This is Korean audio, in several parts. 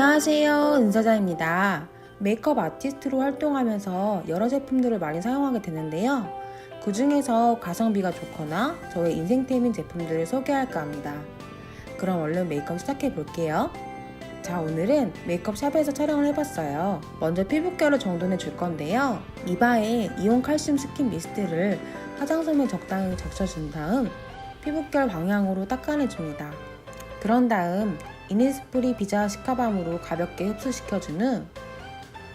안녕하세요. 은사자입니다. 메이크업 아티스트로 활동하면서 여러 제품들을 많이 사용하게 되는데요. 그 중에서 가성비가 좋거나 저의 인생템인 제품들을 소개할까 합니다. 그럼 얼른 메이크업 시작해 볼게요. 자, 오늘은 메이크업 샵에서 촬영을 해봤어요. 먼저 피부결을 정돈해 줄 건데요. 이바에 이온 칼슘 스킨 미스트를 화장솜에 적당히 적셔준 다음 피부결 방향으로 닦아내 줍니다. 그런 다음 이니스프리 비자 시카밤으로 가볍게 흡수시켜준 후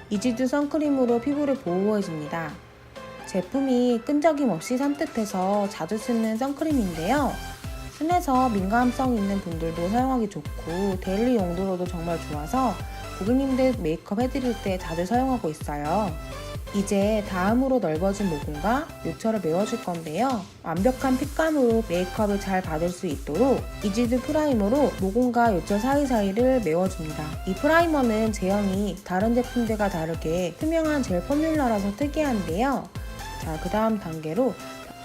이지드 선크림으로 피부를 보호해줍니다. 제품이 끈적임 없이 산뜻해서 자주 쓰는 선크림인데요. 순해서 민감성 있는 분들도 사용하기 좋고 데일리 용도로도 정말 좋아서 고객님들 메이크업 해드릴 때 자주 사용하고 있어요. 이제 다음으로 넓어진 모공과 요철을 메워줄 건데요. 완벽한 핏감으로 메이크업을 잘 받을 수 있도록 이지드 프라이머로 모공과 요철 사이사이를 메워줍니다. 이 프라이머는 제형이 다른 제품들과 다르게 투명한 젤 포뮬러라서 특이한데요. 자, 그 다음 단계로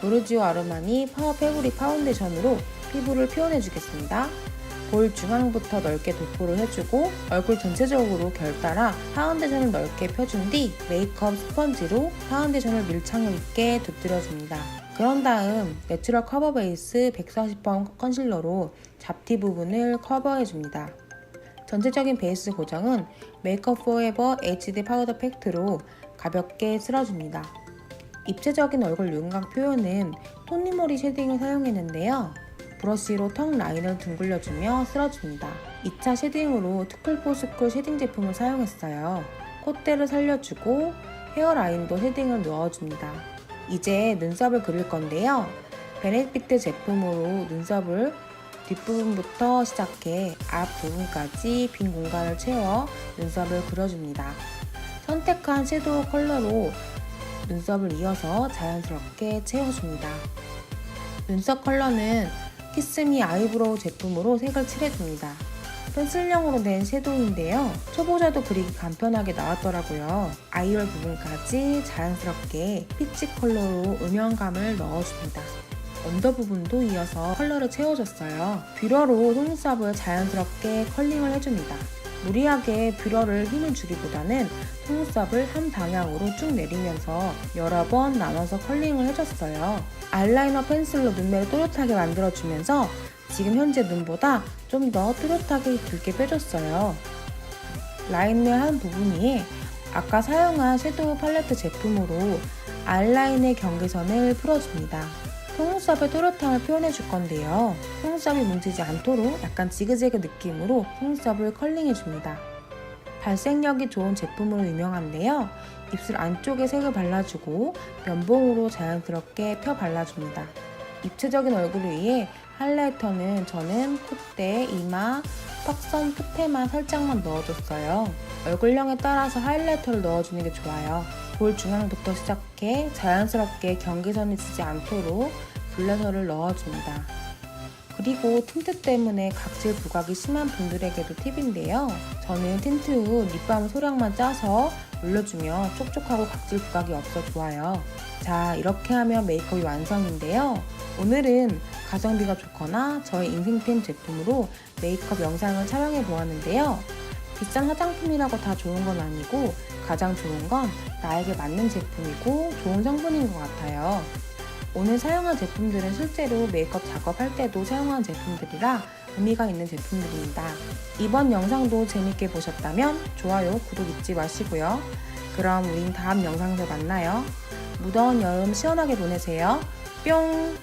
도르지오 아르마니 파워 페브릭 파운데이션으로 피부를 표현해 주겠습니다. 볼 중앙부터 넓게 도포를 해주고 얼굴 전체적으로 결 따라 파운데이션을 넓게 펴준 뒤 메이크업 스펀지로 파운데이션을 밀착력 있게 돋들여줍니다. 그런 다음 내추럴 커버 베이스 140번 컨실러로 잡티 부분을 커버해줍니다. 전체적인 베이스 고정은 메이크업 포에버 HD 파우더 팩트로 가볍게 쓸어줍니다. 입체적인 얼굴 윤곽 표현은 톤리머리 쉐딩을 사용했는데요. 브러쉬로 턱 라인을 둥글려주며 쓸어줍니다. 2차 쉐딩으로 투쿨포스쿨 쉐딩 제품을 사용했어요. 콧대를 살려주고 헤어라인도 쉐딩을 넣어줍니다. 이제 눈썹을 그릴 건데요. 베네피트 제품으로 눈썹을 뒷부분부터 시작해 앞부분까지 빈 공간을 채워 눈썹을 그려줍니다. 선택한 섀도우 컬러로 눈썹을 이어서 자연스럽게 채워줍니다. 눈썹 컬러는 키스미 아이브로우 제품으로 색을 칠해줍니다. 펜슬형으로 된 섀도우인데요. 초보자도 그리기 간편하게 나왔더라고요. 아이홀 부분까지 자연스럽게 피치 컬러로 음영감을 넣어줍니다. 언더 부분도 이어서 컬러를 채워줬어요. 뷰러로 속눈썹을 자연스럽게 컬링을 해줍니다. 무리하게 뷰러를 힘을 주기보다는 속눈썹을 한 방향으로 쭉 내리면서 여러 번 나눠서 컬링을 해줬어요. 아이라이너 펜슬로 눈매를 또렷하게 만들어주면서 지금 현재 눈보다 좀 더 또렷하게 굵게 빼줬어요. 라인의 한 부분 위에 아까 사용한 섀도우 팔레트 제품으로 아이라인의 경계선을 풀어줍니다. 속눈썹의 또렷함을 표현해 줄 건데요. 속눈썹이 뭉치지 않도록 약간 지그재그 느낌으로 속눈썹을 컬링해 줍니다. 발색력이 좋은 제품으로 유명한데요. 입술 안쪽에 색을 발라주고 면봉으로 자연스럽게 펴 발라줍니다. 입체적인 얼굴을 위해 하이라이터는 저는 콧대, 이마, 턱선 끝에만 살짝만 넣어줬어요. 얼굴형에 따라서 하이라이터를 넣어주는 게 좋아요. 볼 중앙부터 시작해 자연스럽게 경계선이 지지 않도록 블러셔를 넣어줍니다. 그리고 틴트 때문에 각질 부각이 심한 분들에게도 팁인데요. 저는 틴트 후 립밤 소량만 짜서 올려주면 촉촉하고 각질 부각이 없어 좋아요. 자, 이렇게 하면 메이크업이 완성인데요. 오늘은 가성비가 좋거나 저의 인생템 제품으로 메이크업 영상을 촬영해 보았는데요. 비싼 화장품이라고 다 좋은 건 아니고 가장 좋은 건 나에게 맞는 제품이고 좋은 성분인 것 같아요. 오늘 사용한 제품들은 실제로 메이크업 작업할 때도 사용한 제품들이라 의미가 있는 제품들입니다. 이번 영상도 재밌게 보셨다면 좋아요, 구독 잊지 마시고요. 그럼 우린 다음 영상에서 만나요. 무더운 여름 시원하게 보내세요. 뿅!